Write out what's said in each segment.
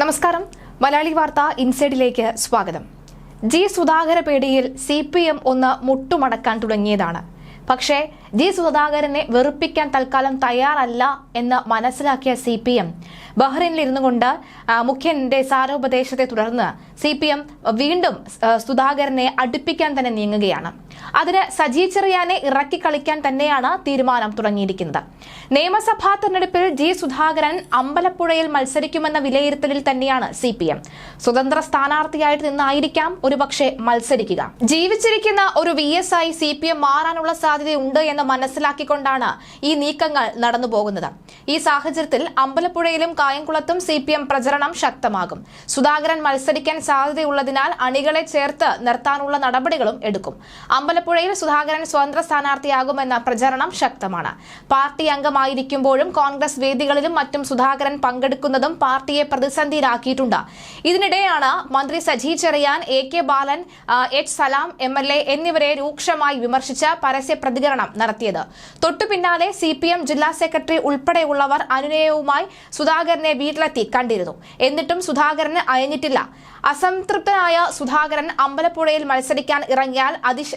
നമസ്കാരം. മലയാളി വാർത്ത ഇൻസൈഡിലേക്ക് സ്വാഗതം. ജി സുധാകര പേടിയിൽ സി പി എം ഒന്ന് മുട്ടുമടക്കാൻ തുടങ്ങിയതാണ്. പക്ഷേ ജി സുധാകരനെ വെറുപ്പിക്കാൻ തൽക്കാലം തയ്യാറല്ല എന്ന് മനസ്സിലാക്കിയ സി പി എം. ബഹ്റൈനിൽ ഇരുന്നു കൊണ്ട് മുഖ്യന്റെ സാരോപദേശത്തെ തുടർന്ന് സി പി എം വീണ്ടും സുധാകരനെ അടുപ്പിക്കാൻ തന്നെ നീങ്ങുകയാണ്. അതിന് സജി ചെറിയാനെ ഇറക്കി കളിക്കാൻ തന്നെയാണ് തീരുമാനം തുടങ്ങിയിരിക്കുന്നത്. നിയമസഭാ തെരഞ്ഞെടുപ്പിൽ ജി സുധാകരൻ അമ്പലപ്പുഴയിൽ മത്സരിക്കുമെന്ന വിലയിരുത്തലിൽ തന്നെയാണ് സി പി എം. സ്വതന്ത്ര സ്ഥാനാർത്ഥിയായിട്ട് നിന്നായിരിക്കാം ഒരുപക്ഷെ മത്സരിക്കുക. ജീവിച്ചിരിക്കുന്ന ഒരു വി എസ് ആയി സി പി എം മാറാനുള്ള സാധ്യതയുണ്ട് എന്ന് മനസ്സിലാക്കിക്കൊണ്ടാണ് ഈ നീക്കങ്ങൾ നടന്നുപോകുന്നത് ഈ സാഹചര്യത്തിൽ അമ്പലപ്പുഴയിലും കായംകുളത്തും സി പ്രചരണം ശക്തമാകും. സുധാകരൻ മത്സരിക്കാൻ സാധ്യതയുള്ളതിനാൽ അണികളെ ചേർത്ത് നിർത്താനുള്ള നടപടികളും എടുക്കും. അമ്പലപ്പുഴയിൽ സുധാകരൻ സ്വതന്ത്ര സ്ഥാനാർത്ഥിയാകുമെന്ന പ്രചരണം ശക്തമാണ്. പാർട്ടി അംഗമായിരിക്കുമ്പോഴും കോൺഗ്രസ് വേദികളിലും മറ്റും സുധാകരൻ പങ്കെടുക്കുന്നതും പാർട്ടിയെ പ്രതിസന്ധിയിലാക്കിയിട്ടുണ്ട്. ഇതിനിടെയാണ് മന്ത്രി Saji Cherian A K Balan H Salam M L A എന്നിവരെ രൂക്ഷമായി വിമർശിച്ച പരസ്യ പ്രതികരണം നടത്തിയത്. തൊട്ടുപിന്നാലെ സി പി എം ജില്ലാ സെക്രട്ടറി ഉൾപ്പെടെയുള്ളവർ അനുനയവുമായി സുധാകരനെ വീട്ടിലെത്തി കണ്ടിരുന്നു. എന്നിട്ടും സുധാകരന് അയഞ്ഞിട്ടില്ല. അസംതൃപ്തനായ സുധാകരൻ അമ്പലപ്പുഴയിൽ മത്സരിക്കാൻ ഇറങ്ങിയാൽ അതിശ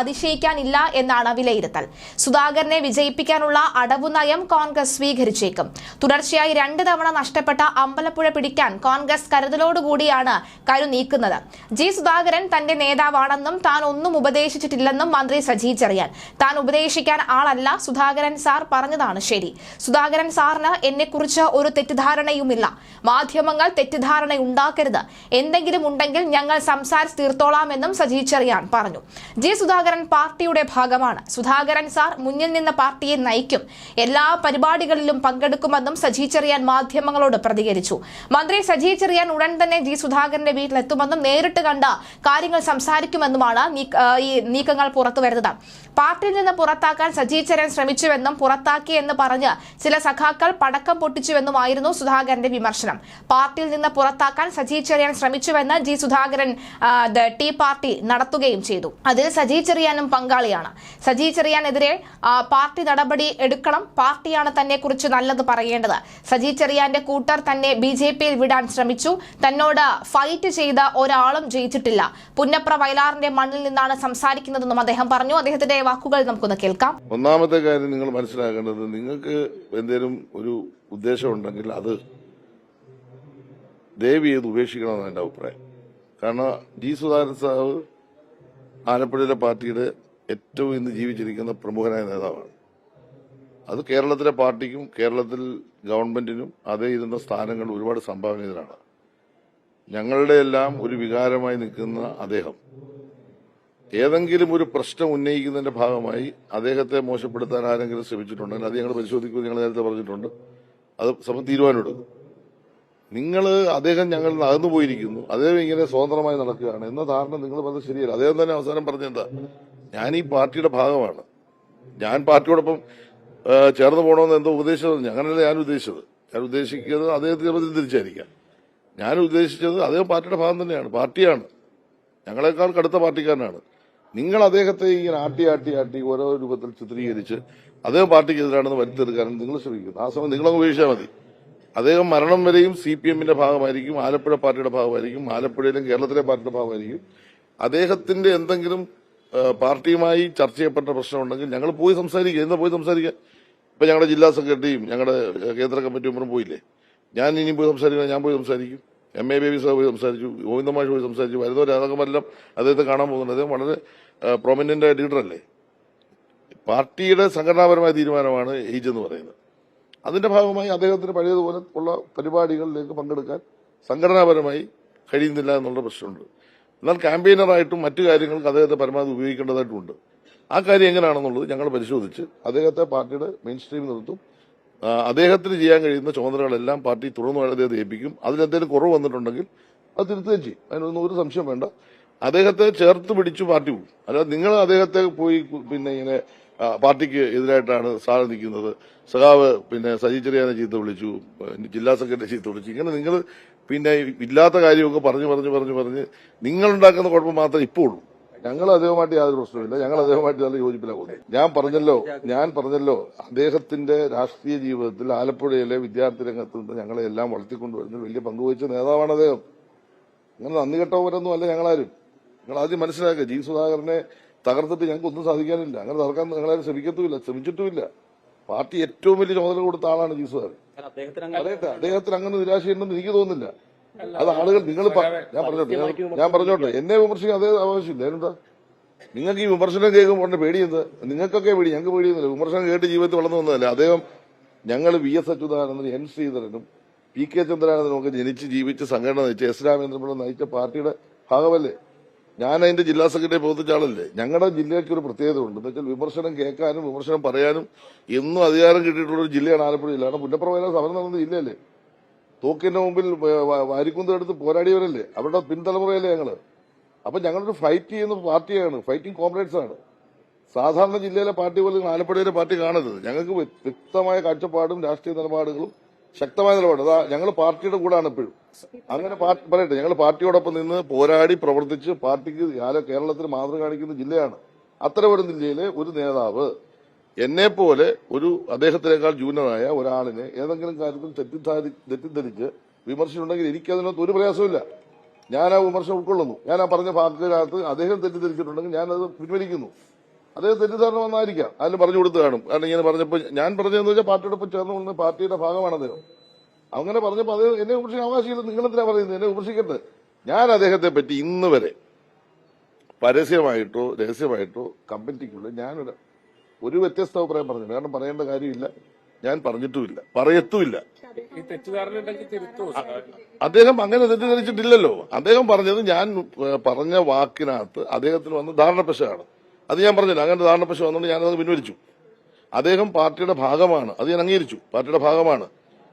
അതിശയിക്കാനില്ല എന്നാണ് വിലയിരുത്തൽ. സുധാകരനെ വിജയിപ്പിക്കാനുള്ള അടവു നയം കോൺഗ്രസ് സ്വീകരിച്ചേക്കും. തുടർച്ചയായി രണ്ട് തവണ നഷ്ടപ്പെട്ട അമ്പലപ്പുഴ പിടിക്കാൻ കോൺഗ്രസ് കരുതലോടുകൂടിയാണ് കരു നീക്കുന്നത്. ജി സുധാകരൻ തന്റെ നേതാവാണെന്നും താൻ ഒന്നും ഉപദേശിച്ചിട്ടില്ലെന്നും മന്ത്രി സജി ചെറിയാൻ. താൻ ഉപദേശിക്കാൻ ആളല്ല സുധാകരൻ സാർ പറഞ്ഞതാണ് ശരി. സുധാകരൻ സാറിന് എന്നെക്കുറിച്ച് ഒരു തെറ്റിദ്ധാരണയുമില്ല. മാധ്യമങ്ങൾ തെറ്റിദ്ധാരണ ഉണ്ടാക്കരുത് എന്തെങ്കിലും ഉണ്ടെങ്കിൽ ഞങ്ങൾ സംസാരിച്ച് തീർത്തോളാമെന്നും സജി ചെറിയാൻ പറഞ്ഞു. ജി സുധാകരൻ പാർട്ടിയുടെ ഭാഗമാണ്. സുധാകരൻ സാർ മുന്നിൽ നിന്ന് പാർട്ടിയെ നയിക്കും. എല്ലാ പരിപാടികളിലും പങ്കെടുക്കുമെന്നും സജി ചെറിയാൻ മാധ്യമങ്ങളോട് പ്രതികരിച്ചു. മന്ത്രി സജി ചെറിയാൻ ഉടൻ തന്നെ ജി സുധാകരന്റെ വീട്ടിലെത്തുമെന്നും നേരിട്ട് കണ്ട കാര്യങ്ങൾ സംസാരിക്കുമെന്നുമാണ് ഈ നീക്കങ്ങൾ പുറത്തു വരുന്നത് പാർട്ടിയിൽ നിന്ന് പുറത്താക്കാൻ സജി ചെറിയാൻ ശ്രമിച്ചുവെന്നും പുറത്താക്കി എന്ന് പറഞ്ഞ് ചില സഖാക്കൾ പടക്കം പൊട്ടിച്ചുവെന്നുമായിരുന്നു സുധാകരന്റെ വിമർശനം. പാർട്ടിയിൽ നിന്ന് പുറത്താക്കാൻ സജി ചെറിയാൻ ശ്രമിച്ചുവെന്ന് ജി സുധാകരൻ ടീ പാർട്ടി നടത്തുകയും ചെയ്തു. അതിൽ സജി ചെറിയാനും പങ്കാളിയാണ്. സജി ചെറിയാനെതിരെ പാർട്ടി നടപടി എടുക്കണം പാർട്ടിയാണ് തന്നെ കുറിച്ച് നല്ലത് പറയേണ്ടത്. സജി ചെറിയാന്റെ കൂട്ടർ തന്നെ ബി ജെ പിയിൽ വിടാൻ ശ്രമിച്ചു. തന്നോട് ഫൈറ്റ് ചെയ്ത ഒരാളും ജയിച്ചിട്ടില്ല. പുന്നപ്ര വയലാറിന്റെ മണ്ണിൽ നിന്നാണ് സംസാരിക്കുന്നതെന്നും അദ്ദേഹം പറഞ്ഞു. അദ്ദേഹത്തിന്റെ വാക്കുകൾ നമുക്കൊന്ന് കേൾക്കാം. ഒന്നാമത്തെ കാര്യം നിങ്ങൾ മനസ്സിലാക്കേണ്ടത് നിങ്ങൾക്ക് എന്തെങ്കിലും ഒരു ഉദ്ദേശമുണ്ടെങ്കിൽ അത് ദേവി ചെയ്ത് ഉപേക്ഷിക്കണമെന്നാണ് എന്റെ അഭിപ്രായം. കാരണം ജി സുധാകരൻ സാഹ് ആലപ്പുഴയിലെ പാർട്ടിയുടെ ഏറ്റവും ഇന്ന് ജീവിച്ചിരിക്കുന്ന പ്രമുഖനായ നേതാവാണ്. അത് കേരളത്തിലെ പാർട്ടിക്കും കേരളത്തിൽ ഗവൺമെന്റിനും അതേ ഇരുന്ന സ്ഥാനങ്ങൾ ഒരുപാട് സംഭാവന ഞങ്ങളുടെ എല്ലാം ഒരു വികാരമായി നിൽക്കുന്ന അദ്ദേഹം ഏതെങ്കിലും ഒരു പ്രശ്നം ഉന്നയിക്കുന്നതിന്റെ ഭാഗമായി അദ്ദേഹത്തെ മോശപ്പെടുത്താൻ ആരെങ്കിലും ശ്രമിച്ചിട്ടുണ്ടെങ്കിൽ അത് ഞങ്ങൾ പരിശോധിക്കുമെന്ന് ഞങ്ങൾ നേരത്തെ പറഞ്ഞിട്ടുണ്ട്. അത് സഭ തീരുമാനമെടുക്കും. നിങ്ങൾ അദ്ദേഹം ഞങ്ങൾ അകന്നു പോയിരിക്കുന്നു. അദ്ദേഹം ഇങ്ങനെ സ്വതന്ത്രമായി നടക്കുകയാണ്. എന്ന ധാരണ നിങ്ങൾ പറഞ്ഞത് ശരിയല്ല. അദ്ദേഹം തന്നെ അവസാനം പറഞ്ഞെന്താ? ഞാൻ ഈ പാർട്ടിയുടെ ഭാഗമാണ്. ഞാൻ പാർട്ടിയോടൊപ്പം ചേർന്ന് പോകണമെന്ന് എന്തോ ഉപദേശിച്ചത് അങ്ങനെയല്ല ഞാൻ ഉദ്ദേശിച്ചത്. ഞാൻ ഉദ്ദേശിക്കുന്നത് അദ്ദേഹത്തെ ചിലപ്പോൾ തിരിച്ചായിരിക്കാം. ഞാൻ ഉദ്ദേശിച്ചത് അദ്ദേഹം പാർട്ടിയുടെ ഭാഗം തന്നെയാണ്. പാർട്ടിയാണ്. ഞങ്ങളെക്കാൾ കടുത്ത പാർട്ടിക്കാരനാണ്. നിങ്ങൾ അദ്ദേഹത്തെ ഇങ്ങനെ ആട്ടി ആട്ടി ആട്ടി ഓരോ രൂപത്തിൽ ചിത്രീകരിച്ച് അദ്ദേഹം പാർട്ടിക്കെതിരാണെന്ന് വരുത്തിയെടുക്കാനും നിങ്ങൾ ശ്രമിക്കുന്നു. ആ സമയം നിങ്ങളങ്ങ് ഉപയോഗിച്ചാൽ മതി. അദ്ദേഹം മരണം വരെയും സി പി എമ്മിന്റെ ഭാഗമായിരിക്കും ആലപ്പുഴ പാർട്ടിയുടെ ഭാഗമായിരിക്കും ആലപ്പുഴയിലും കേരളത്തിലെ പാർട്ടിയുടെ ഭാഗമായിരിക്കും. അദ്ദേഹത്തിന്റെ എന്തെങ്കിലും പാർട്ടിയുമായി ചർച്ച ചെയ്യപ്പെട്ട പ്രശ്നമുണ്ടെങ്കിൽ ഞങ്ങൾ പോയി സംസാരിക്കുക. എന്താ പോയി സംസാരിക്കുക? ഇപ്പൊ ഞങ്ങളുടെ ജില്ലാ സെക്രട്ടറിയും ഞങ്ങളുടെ കേന്ദ്ര കമ്മിറ്റി മെമ്പറും പോയില്ലേ? ഞാൻ ഇനി പോയി സംസാരിക്കണം ഞാൻ പോയി സംസാരിക്കും. എം എ ബേബി പോയി സംസാരിച്ചു ഗോവിന്ദമാഷ് പോയി സംസാരിച്ചു വരുന്നവർ അതൊക്കെല്ലാം അദ്ദേഹത്തെ കാണാൻ പോകുന്നുണ്ട്. അദ്ദേഹം വളരെ പ്രൊമിനന്റ് ലീഡറല്ലേ പാർട്ടിയുടെ സംഘടനാപരമായ തീരുമാനമാണ് ഏജ് എന്ന് പറയുന്നത്. അതിന്റെ ഭാഗമായി അദ്ദേഹത്തിന് പഴയതുപോലെ ഉള്ള പരിപാടികളിലേക്ക് പങ്കെടുക്കാൻ സംഘടനാപരമായി കഴിയുന്നില്ല എന്നുള്ള പ്രശ്നമുണ്ട്. എന്നാൽ ക്യാമ്പയിനറായിട്ടും മറ്റു കാര്യങ്ങൾക്ക് അദ്ദേഹത്തെ പരമാവധി ഉപയോഗിക്കേണ്ടതായിട്ടുണ്ട്. ആ കാര്യം എങ്ങനെയാണെന്നുള്ളത് ഞങ്ങൾ പരിശോധിച്ച് അദ്ദേഹത്തെ പാർട്ടിയുടെ മെയിൻ സ്ട്രീം നിർത്തും. അദ്ദേഹത്തിന് ചെയ്യാൻ കഴിയുന്ന ചുമതലകളെല്ലാം പാർട്ടി തുടർന്ന് അദ്ദേഹത്തെ ഏൽപ്പിക്കും. അതിലെന്തെങ്കിലും കുറവ് വന്നിട്ടുണ്ടെങ്കിൽ അത് തിരുത്തുകയും ചെയ്യും. അതിനൊന്നും ഒരു സംശയം വേണ്ട. അദ്ദേഹത്തെ ചേർത്ത് പിടിച്ചു പാർട്ടി പോകും അല്ലാതെ നിങ്ങൾ അദ്ദേഹത്തെ പോയി പിന്നെ ഇങ്ങനെ പാർട്ടിക്ക് എതിരായിട്ടാണ് സാറ് നിൽക്കുന്നത്. സഖാവ് പിന്നെ സജി ചെറിയാനെ ചീത്ത വിളിച്ചു ജില്ലാ സെക്രട്ടറി ചീത്ത വിളിച്ചു. ഇങ്ങനെ നിങ്ങൾ പിന്നെ ഇല്ലാത്ത കാര്യമൊക്കെ പറഞ്ഞു പറഞ്ഞു പറഞ്ഞു പറഞ്ഞ് നിങ്ങളുണ്ടാക്കുന്ന കുഴപ്പം മാത്രമേ ഇപ്പോൾ ഉള്ളൂ. ഞങ്ങൾ അദ്ദേഹമായിട്ട് യാതൊരു പ്രശ്നവുമില്ല. ഞങ്ങൾ അദ്ദേഹമായിട്ട് നല്ല യോജിപ്പില്ല പോകുന്നത്. ഞാൻ പറഞ്ഞല്ലോ ഞാൻ പറഞ്ഞല്ലോ അദ്ദേഹത്തിന്റെ രാഷ്ട്രീയ ജീവിതത്തിൽ ആലപ്പുഴയിലെ വിദ്യാർത്ഥി രംഗത്ത് നിന്ന് ഞങ്ങളെ എല്ലാം വളർത്തിക്കൊണ്ടുവരുന്ന വലിയ പങ്കുവഹിച്ച നേതാവാണ് അദ്ദേഹം. അങ്ങനെ നന്ദി കെട്ടവരൊന്നും അല്ല ഞങ്ങളാരും. നിങ്ങൾ ആദ്യം മനസ്സിലാക്കുക ജി സുധാകരനെ തകർത്തിട്ട് ഞങ്ങൾക്ക് ഒന്നും സാധിക്കാനില്ല. അങ്ങനെ തകർക്കാൻ ഞങ്ങളാരും ശ്രമിക്കത്തുമില്ല ശ്രമിച്ചിട്ടുമില്ല. പാർട്ടി ഏറ്റവും വലിയ ചുമതല കൊടുത്ത ആളാണ് ജി സുധാകരൻ. അദ്ദേഹത്തിന് അങ്ങനെ പറയട്ടെ അദ്ദേഹത്തിന് അങ്ങനെ നിരാശയുണ്ടെന്ന് എനിക്ക് തോന്നുന്നില്ല. അത് ആളുകൾ നിങ്ങൾ ഞാൻ പറഞ്ഞോട്ടെ ഞാൻ- പറഞ്ഞോട്ടെ. എന്നെ വിമർശിക്കാൻ അതേ ആവശ്യമില്ല എന്താ നിങ്ങൾക്ക് ഈ വിമർശനം കേൾക്കുമ്പോൾ ഉടനെ നിങ്ങൾക്കൊക്കെ പേടി ഞങ്ങൾക്ക് പേടിയൊന്നുമില്ല. വിമർശനം കേട്ട് ജീവിതത്തിൽ വളർന്നു വന്നതല്ല. അദ്ദേഹം ഞങ്ങൾ വി എസ് അച്യുതാനന്ദൻ എൻ ശ്രീധരനും പി കെ ചന്ദ്രാനന്ദനും ഒക്കെ ജനിച്ച് ജീവിച്ച് സംഘടന നയിച്ച് എസ് രാമേന്ദ്രപിള്ള നയിച്ച പാർട്ടിയുടെ ഭാഗമല്ലേ. ഞാൻ അതിന്റെ ജില്ലാ സെക്രട്ടറി പ്രവർത്തിച്ച ആളല്ലേ. ഞങ്ങളുടെ ജില്ലയ്ക്ക് ഒരു പ്രത്യേകത ഉണ്ട് എന്ന് വെച്ചാൽ വിമർശനം കേൾക്കാനും വിമർശനം പറയാനും എന്നും അധികാരം കിട്ടിയിട്ടുള്ള ഒരു ജില്ലയാണ് ആലപ്പുഴ ജില്ല. കാരണം പുന്നപ്രവേല സമരം നടന്ന ജില്ലയല്ലേ. തോക്കിന്റെ മുമ്പിൽ വ- വ- വാരിക്കുന്തം എടുത്ത് പോരാടിയവരല്ലേ? അവരുടെ പിൻതലമുറയല്ലേ ഞങ്ങൾ. അപ്പൊ ഞങ്ങളൊരു ഫൈറ്റ് ചെയ്യുന്ന പാർട്ടിയാണ് ഫൈറ്റിംഗ് കോംറേഡ്സ് ആണ്. സാധാരണ ജില്ലയിലെ പാർട്ടി പോലെ ആലപ്പുഴയിലെ പാർട്ടി കാണരുത്. ഞങ്ങൾക്ക് വ്യ- വ്യക്തമായ കാഴ്ചപ്പാടും രാഷ്ട്രീയ നിലപാടുകളും ശക്തമായ നിലപാട്. അതാ ഞങ്ങൾ പാർട്ടിയുടെ കൂടാണ് എപ്പോഴും അങ്ങനെ പറയട്ടെ ഞങ്ങൾ പാർട്ടിയോടൊപ്പം നിന്ന് പോരാടി പ്രവർത്തിച്ച് പാർട്ടിക്ക് കേരളത്തിന് മാതൃക കാണിക്കുന്ന ജില്ലയാണ്. അത്തരമൊരു ജില്ലയിലെ ഒരു നേതാവ് എന്നെ പോലെ ഒരു അദ്ദേഹത്തിനേക്കാൾ ജൂനിയറായ ഒരാളിനെ ഏതെങ്കിലും കാര്യത്തിൽ തെറ്റിദ്ധാരി തെറ്റിദ്ധരിച്ച് വിമർശിച്ചിട്ടുണ്ടെങ്കിൽ എനിക്കതിനകത്ത് ഒരു പ്രയാസമില്ല ഞാൻ ആ വിമർശനം ഉൾക്കൊള്ളുന്നു. ഞാൻ ആ പറഞ്ഞ ഭാഗത്തിനകത്ത് അദ്ദേഹം തെറ്റിദ്ധരിച്ചിട്ടുണ്ടെങ്കിൽ ഞാനത് പിൻവലിക്കുന്നു. അദ്ദേഹം തെറ്റിദ്ധാരണ വന്നായിരിക്കാം. അതിന് പറഞ്ഞു കൊടുത്ത് കാണും. കാരണം ഇങ്ങനെ പറഞ്ഞപ്പോൾ ഞാൻ പറഞ്ഞതെന്ന് വെച്ചാൽ പാർട്ടിയോടൊപ്പം ചേർന്ന് പാർട്ടിയുടെ ഭാഗമാണ് അദ്ദേഹം. അങ്ങനെ പറഞ്ഞപ്പോൾ അദ്ദേഹം എന്നെ വിമർശിക്കാൻ അവകാശമില്ല. നിങ്ങളെന്തിനാ പറയുന്നത്? എന്നെ വിമർശിക്കട്ടെ. ഞാൻ അദ്ദേഹത്തെ പറ്റി ഇന്ന് വരെ പരസ്യമായിട്ടോ രഹസ്യമായിട്ടോ കമ്പനിക്കുള്ളിൽ ഞാനൊരു ഒരു വ്യത്യസ്ത അഭിപ്രായം പറഞ്ഞു കാരണം പറയേണ്ട കാര്യമില്ല. ഞാൻ പറഞ്ഞിട്ടുമില്ല. പറയത്തുമില്ല. അദ്ദേഹം അങ്ങനെ തെറ്റിദ്ധരിച്ചിട്ടില്ലല്ലോ. അദ്ദേഹം പറഞ്ഞത് ഞാൻ പറഞ്ഞ വാക്കിനകത്ത് അദ്ദേഹത്തിന് വന്ന ധാരണപ്പശയാണ് അത് ഞാൻ പറഞ്ഞില്ല. അങ്ങനെ ധാരണപ്പശ വന്നുകൊണ്ട് ഞാനത് പിൻവലിച്ചു. അദ്ദേഹം പാർട്ടിയുടെ ഭാഗമാണ്. അത് ഞാൻ അംഗീകരിച്ചു. പാർട്ടിയുടെ ഭാഗമാണ്.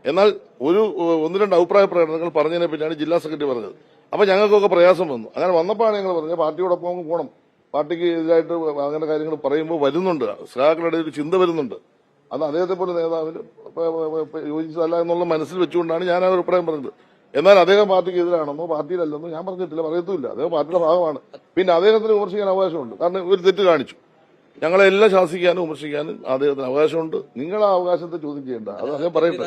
എന്നാൽ ഒരു ഒന്ന് രണ്ട് അഭിപ്രായ പ്രകടനങ്ങൾ പറഞ്ഞതിനെ പറ്റിയാണ് ജില്ലാ സെക്രട്ടറി പറഞ്ഞത്. അപ്പൊ ഞങ്ങൾക്കൊക്കെ പ്രയാസം വന്നു. അങ്ങനെ വന്നപ്പോഴാണ് ഞങ്ങൾ പറഞ്ഞത് പാർട്ടിയോടൊപ്പം പോകണം പാർട്ടിക്ക് എതിരായിട്ട് അങ്ങനെ കാര്യങ്ങൾ പറയുമ്പോൾ വരുന്നുണ്ട്. സഖാക്കളുടെ ഒരു ചിന്ത വരുന്നുണ്ട്. അത് അദ്ദേഹത്തെ പോലെ നേതാവിന് യോജിച്ചതല്ല എന്നുള്ള മനസ്സിൽ വെച്ചുകൊണ്ടാണ് ഞാൻ ആ അഭിപ്രായം പറഞ്ഞത്. എന്നാൽ അദ്ദേഹം പാർട്ടിക്ക് എതിരാണെന്നോ പാർട്ടിയിലല്ലെന്നോ ഞാൻ പറഞ്ഞിട്ടില്ല പറയത്തുമില്ല. അദ്ദേഹം പാർട്ടിയുടെ ഭാഗമാണ്. പിന്നെ അദ്ദേഹത്തിന് വിമർശിക്കാൻ അവകാശമുണ്ട്. കാരണം ഒരു തെറ്റ് കാണിച്ചു. ഞങ്ങളെല്ലാം ശാസിക്കാനും വിമർശിക്കാനും അദ്ദേഹത്തിന് അവകാശമുണ്ട്. നിങ്ങൾ ആ അവകാശത്തെ ചോദ്യം ചെയ്യേണ്ട. അത് അദ്ദേഹം പറയട്ടെ.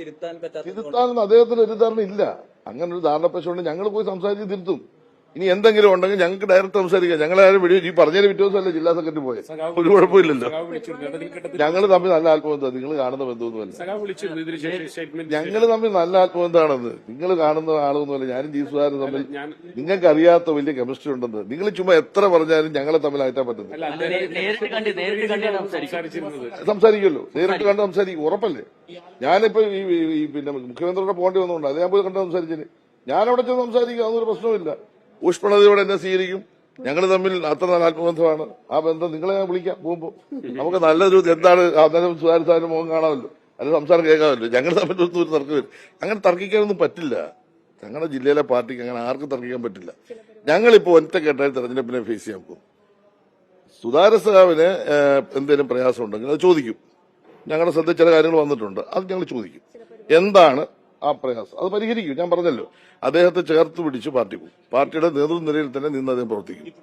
തിരുത്താൻ അദ്ദേഹത്തിന് ഒരു ധാരണ ഇല്ല. അങ്ങനെ ഒരു ധാരണ പ്രശ്നമുണ്ട് ഞങ്ങൾ പോയി സംസാരിച്ച് തിരുത്തും. ഇനി എന്തെങ്കിലും ഉണ്ടെങ്കിൽ ഞങ്ങൾക്ക് ഡയറക്റ്റ് സംസാരിക്കാം. ഞങ്ങളാരും വെടി ഈ പറഞ്ഞതിന് പിറ്റേ ദിവസമല്ലേ ജില്ലാ സെക്രട്ടറി പോയത് ഒരു കുഴപ്പമില്ലല്ലോ. ഞങ്ങൾ തമ്മിൽ നല്ല ആത്മബന്ധം നിങ്ങൾ കാണുന്ന ബന്ധമൊന്നുമല്ല. ഞങ്ങൾ തമ്മിൽ നല്ല ആത്മബന്ധമാണെന്ന് നിങ്ങൾ കാണുന്ന ആളൊന്നുമല്ല. ഞാനും ജീസുകാരും തമ്മിൽ നിങ്ങൾക്ക് അറിയാത്ത വലിയ കെമിസ്ട്രി ഉണ്ടെന്ന്. നിങ്ങൾ ചുമ്മാ എത്ര പറഞ്ഞാലും ഞങ്ങളെ തമ്മിൽ അയറ്റാൻ പറ്റുന്നത് അല്ല നേരിട്ട് കണ്ട് നേരിട്ട് കണ്ടാണ് സംസാരിച്ചിരുന്നത്. സംസാരിക്കുമല്ലോ. നേരിട്ട് കണ്ട് സംസാരിക്കും. ഉറപ്പല്ലേ? ഞാനിപ്പോ ഈ ഈ- ഈ പിന്നെ മുഖ്യമന്ത്രിയുടെ പോണ്ടി വന്നുകൊണ്ട് അത് ഞാൻ പോയി കണ്ട് സംസാരിച്ചത് ഞാൻ അവിടെ ചെന്ന് സംസാരിക്കും. അതൊന്നും ഒരു പ്രശ്നമില്ല ഊഷ്മളതയോടെ എന്നെ സ്വീകരിക്കും. ഞങ്ങൾ തമ്മിൽ അത്ര നല്ല ആത്മബന്ധമാണ്. ആ ബന്ധം നിങ്ങളെ ഞാൻ വിളിക്കാം പോകുമ്പോ. നമുക്ക് നല്ലൊരു എന്താണ് അന്നേരം സുധാരി മുഖം കാണാമല്ലോ. അല്ല സംസാരം കേൾക്കാമല്ലോ. ഞങ്ങൾ തമ്മിൽ ഒരു തർക്കം വരും. അങ്ങനെ തർക്കിക്കാനൊന്നും പറ്റില്ല. ഞങ്ങളുടെ ജില്ലയിലെ പാർട്ടിക്ക് അങ്ങനെ ആർക്കും തർക്കിക്കാൻ പറ്റില്ല. ഞങ്ങളിപ്പോ ഒറ്റക്കെട്ടായി തെരഞ്ഞെടുപ്പിനെ ഫേസ് ചെയ്യാൻ പോകും. സുധാര സാവിന് എന്തെങ്കിലും പ്രയാസമുണ്ടെങ്കിൽ അത് ചോദിക്കും. ഞങ്ങളുടെ ശ്രദ്ധ ചില കാര്യങ്ങൾ വന്നിട്ടുണ്ട്. അത് ഞങ്ങൾ ചോദിക്കും. എന്താണ് ആ പ്രയാസം. അത് പരിഹരിക്കും. ഞാൻ പറഞ്ഞല്ലോ. അദ്ദേഹത്തെ ചേർത്ത് പിടിച്ച് പാർട്ടി പോകും. പാർട്ടിയുടെ നേതൃനിരയിൽ തന്നെ നിന്ന് അദ്ദേഹം പ്രവർത്തിക്കും.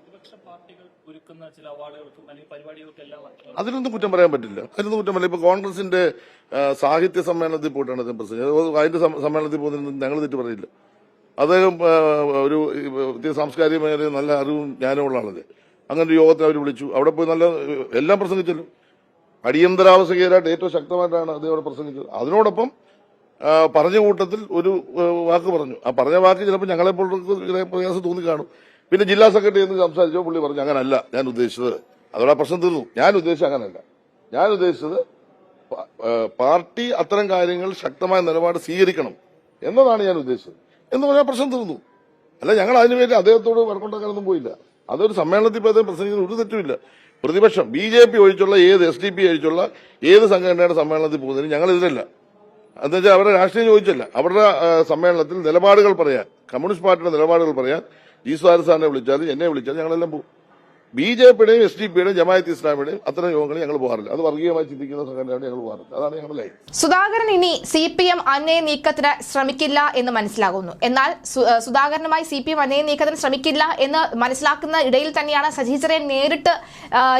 അതിനൊന്നും കുറ്റം പറയാൻ പറ്റില്ല. അതിനൊന്നും കുറ്റം പറ്റില്ല ഇപ്പൊ കോൺഗ്രസിന്റെ സാഹിത്യ സമ്മേളനത്തിൽ പോയിട്ടാണ് അദ്ദേഹം പ്രസംഗിച്ചത്. അതിന്റെ സമ്മേളനത്തിൽ പോകുന്നതിന് ഞങ്ങൾ തെറ്റ് പറയില്ല. അദ്ദേഹം ഒരു സാംസ്കാരികമായ സാംസ്കാരിക മേഖലയിൽ നല്ല അറിവും ജ്ഞാനമുള്ള ആളല്ലേ. അങ്ങനെ ഒരു യോഗത്തെ അവർ വിളിച്ചു. അവിടെ പോയി നല്ല എല്ലാം പ്രസംഗിച്ചല്ലോ. അടിയന്തരാവസ്ഥയിലായിട്ട് ഏറ്റവും ശക്തമായിട്ടാണ് അദ്ദേഹം അവിടെ പ്രസംഗിച്ചത്. അതിനോടൊപ്പം പറഞ്ഞ കൂട്ടത്തിൽ ഒരു വാക്ക് പറഞ്ഞു. ആ പറഞ്ഞ വാക്ക് ചിലപ്പോൾ ഞങ്ങളെ പോലെ പ്രയാസം തോന്നി കാണും. പിന്നെ ജില്ലാ സെക്രട്ടറി എന്ന് സംസാരിച്ചോ പുള്ളി പറഞ്ഞു അങ്ങനല്ല ഞാൻ ഉദ്ദേശിച്ചത് അതോടെ പ്രശ്നം തീർന്നു. ഞാൻ ഉദ്ദേശിച്ചത് അങ്ങനല്ല. ഞാൻ ഉദ്ദേശിച്ചത് പാർട്ടി അത്തരം കാര്യങ്ങൾ ശക്തമായ നിലപാട് സ്വീകരിക്കണം എന്നതാണ് ഞാൻ ഉദ്ദേശിച്ചത്. എന്ന് പറഞ്ഞാൽ പ്രശ്നം തീർന്നു. അല്ല ഞങ്ങൾ അതിനുവേണ്ടി അദ്ദേഹത്തോട് വർക്കുണ്ടാക്കാനൊന്നും പോയില്ല. അതൊരു സമ്മേളനത്തിൽ അദ്ദേഹം പ്രസംഗിക്കുന്ന ഒരു തെറ്റുമില്ല. പ്രതിപക്ഷം ബി ജെ പി ഒഴിച്ചുള്ള ഏത് എസ് ഡി പി ഒഴിച്ചുള്ള ഏത് സംഘടനയുടെ സമ്മേളനത്തിൽ പോകുന്നതിന് ഞങ്ങൾ എതിരല്ല. എന്ന് വെച്ചാൽ അവരുടെ രാഷ്ട്രീയം ചോദിച്ചല്ല. അവരുടെ സമ്മേളനത്തിൽ നിലപാടുകൾ പറയാൻ കമ്മ്യൂണിസ്റ്റ് പാർട്ടിയുടെ നിലപാടുകൾ പറയാൻ ജി സുധാര സാറിനെ വിളിച്ചാലും എന്നെ വിളിച്ചാലും ഞങ്ങളെല്ലാം പോകും. ബി ജെ പിയുടെയും എസ് ഡി പിയുടെയും ജമാഅത്ത് ഇസ്ലാമിയുടെയും അത്തരം യോഗങ്ങളിൽ ഞങ്ങൾ പോകാറില്ല. അത് വർഗീയമായി ചിന്തിക്കുന്ന സംഘടനയാണ് ഞങ്ങൾ പോകാറില്ല. അതാണ് ഞങ്ങളുടെ ലൈൻ. സുധാകരൻ ഇനി സി പി എം അന്നയ നീക്കത്തിന് ശ്രമിക്കില്ല എന്ന് മനസ്സിലാകുന്നു. എന്നാൽ സുധാകരനുമായി സി പി എം അന്നയ നീക്കത്തിന് ശ്രമിക്കില്ല എന്ന് മനസ്സിലാക്കുന്ന ഇടയിൽ തന്നെയാണ് സജി ചെറിയൻ നേരിട്ട്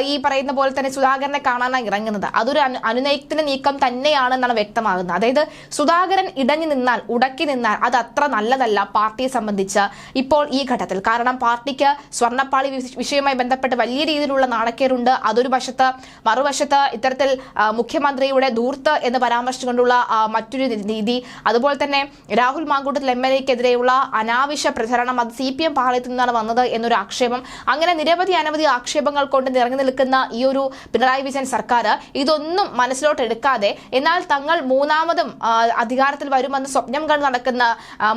ഈ പറയുന്ന പോലെ തന്നെ സുധാകരനെ കാണാനായി ഇറങ്ങുന്നത്. അതൊരു അനുനയത്തിന്റെ അനുനയത്തിന് നീക്കം തന്നെയാണെന്നാണ് വ്യക്തമാകുന്നത്. അതായത് സുധാകരൻ ഇടഞ്ഞു നിന്നാൽ ഉടക്കി നിന്നാൽ അത് അത്ര നല്ലതല്ല പാർട്ടിയെ സംബന്ധിച്ച് ഇപ്പോൾ ഈ ഘട്ടത്തിൽ. കാരണം പാർട്ടിക്ക് സ്വർണപ്പാളി വിഷ- വിഷയവുമായി ബന്ധപ്പെട്ട് വലിയ രീതിയിലുള്ള നാണക്കേടുണ്ട്. അതൊരു വശത്ത് മറുവശത്ത് ഇത്തരത്തിൽ മുഖ്യമന്ത്രിയുടെ ദൂർത്ത് എന്ന് പരാമർശിച്ചുകൊണ്ടുള്ള മറ്റൊരു രീതി അതുപോലെ തന്നെ രാഹുൽ മാങ്കൂട്ടത്തിൽ എം എൽ എക്കെതിരെയുള്ള അനാവശ്യ പ്രചരണം അത് സി പി എം പാളയത്തിൽ നിന്നാണ് വന്നത് എന്നൊരു ആക്ഷേപം. അങ്ങനെ നിരവധി അനവധി ആക്ഷേപങ്ങൾ കൊണ്ട് നിറഞ്ഞു നിൽക്കുന്ന ഈ ഒരു പിണറായി വിജയൻ സർക്കാർ ഇതൊന്നും മനസ്സിലോട്ട് എടുക്കാതെ എന്നാൽ തങ്ങൾ മൂന്നാമതും അധികാരത്തിൽ വരുമെന്ന് സ്വപ്നം കണ്ട് നടക്കുന്ന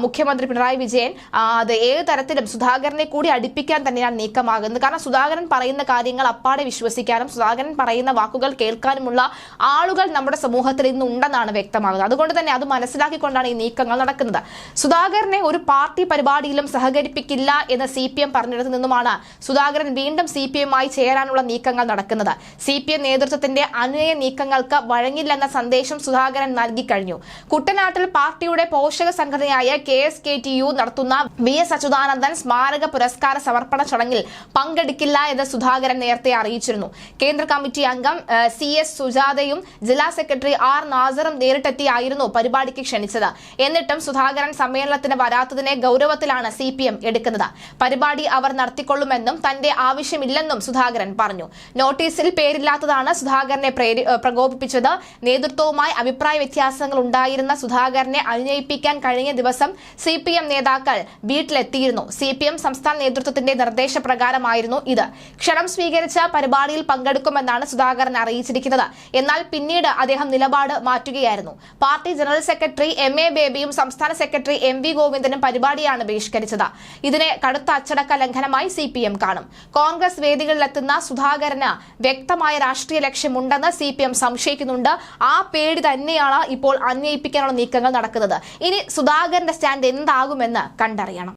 മുഖ്യമന്ത്രി പിണറായി വിജയൻ അത് ഏത് തരത്തിലും സുധാകരനെ കൂടി അടുപ്പിക്കാൻ തന്നെയാണ് നീക്കമാകുന്നത്. കാരണം സുധാകരൻ പറയുന്ന കാര്യങ്ങൾ അപ്പാടെ വിശ്വസിക്കാനും സുധാകരൻ പറയുന്ന വാക്കുകൾ കേൾക്കാനുമുള്ള ആളുകൾ നമ്മുടെ സമൂഹത്തിൽ ഇന്ന് ഉണ്ടെന്നാണ് വ്യക്തമാകുന്നത്. അതുകൊണ്ട് തന്നെ അത് മനസ്സിലാക്കിക്കൊണ്ടാണ് ഈ നീക്കങ്ങൾ നടക്കുന്നത്. സുധാകരനെ ഒരു പാർട്ടി പരിപാടിയിലും സഹകരിപ്പിക്കില്ല എന്ന് സി പി എം പറഞ്ഞിടത്തു നിന്നുമാണ് സുധാകരൻ വീണ്ടും സി പി എമ്മായി ചേരാനുള്ള നീക്കങ്ങൾ നടക്കുന്നത്. സി പി എം നേതൃത്വത്തിന്റെ അനുനയ നീക്കങ്ങൾക്ക് വഴങ്ങില്ലെന്ന സന്ദേശം സുധാകരൻ നൽകിക്കഴിഞ്ഞു. കുട്ടനാട്ടിൽ പാർട്ടിയുടെ പോഷക സംഘടനയായ K S K T U നടത്തുന്ന വി എസ് അച്യുതാനന്ദൻ സ്മാരക പുരസ്കാര സമർപ്പണ ചടങ്ങിൽ പങ്കെടുക്കില്ല എന്ന് സുധാകരൻ നേരത്തെ അറിയിച്ചിരുന്നു. കേന്ദ്ര കമ്മിറ്റി അംഗം സി എസ് സുജാതയും ജില്ലാ സെക്രട്ടറി ആർ നാസറും നേരിട്ടെത്തിയായിരുന്നു പരിപാടിക്ക് ക്ഷണിച്ചത്. എന്നിട്ടും സുധാകരൻ സമ്മേളനത്തിന് വരാത്തതിനെ ഗൌരവത്തിലാണ് സി പി എം എടുക്കുന്നത്. പരിപാടി അവർ നടത്തിക്കൊള്ളുമെന്നും തന്റെ ആവശ്യമില്ലെന്നും സുധാകരൻ പറഞ്ഞു. നോട്ടീസിൽ പേരില്ലാത്തതാണ് സുധാകരനെ പ്രകോപിപ്പിച്ചത്. നേതൃത്വവുമായി അഭിപ്രായ വ്യത്യാസങ്ങൾ ഉണ്ടായിരുന്ന സുധാകരനെ അനുനയിപ്പിക്കാൻ കഴിഞ്ഞ ദിവസം സി നേതാക്കൾ വീട്ടിലെത്തിയിരുന്നു. സി സംസ്ഥാന നേതൃത്വത്തിന്റെ നിർദ്ദേശപ്രകാരമായിരുന്നു ഇത്. ക്ഷണം സ്വീകരിച്ച പരിപാടിയിൽ പങ്കെടുക്കുമെന്നാണ് സുധാകരൻ അറിയിച്ചിരിക്കുന്നത്. എന്നാൽ പിന്നീട് അദ്ദേഹം നിലപാട് മാറ്റുകയായിരുന്നു. Party general secretary M A ബേബിയും സംസ്ഥാന സെക്രട്ടറി എം വി ഗോവിന്ദനും പരിപാടിയാണ് ബഹിഷ്കരിച്ചത്. ഇതിനെ കടുത്ത അച്ചടക്ക ലംഘനമായി സി പി എം കാണും. കോൺഗ്രസ് വേദികളിലെത്തുന്ന സുധാകരന് വ്യക്തമായ രാഷ്ട്രീയ ലക്ഷ്യമുണ്ടെന്ന് സി പി എം സംശയിക്കുന്നുണ്ട്. ആ പേടി തന്നെയാണ് ഇപ്പോൾ അന്വയിപ്പിക്കാനുള്ള നീക്കങ്ങൾ നടക്കുന്നത്. ഇനി സുധാകരന്റെ സ്റ്റാൻഡ് എന്താകുമെന്ന് കണ്ടറിയണം.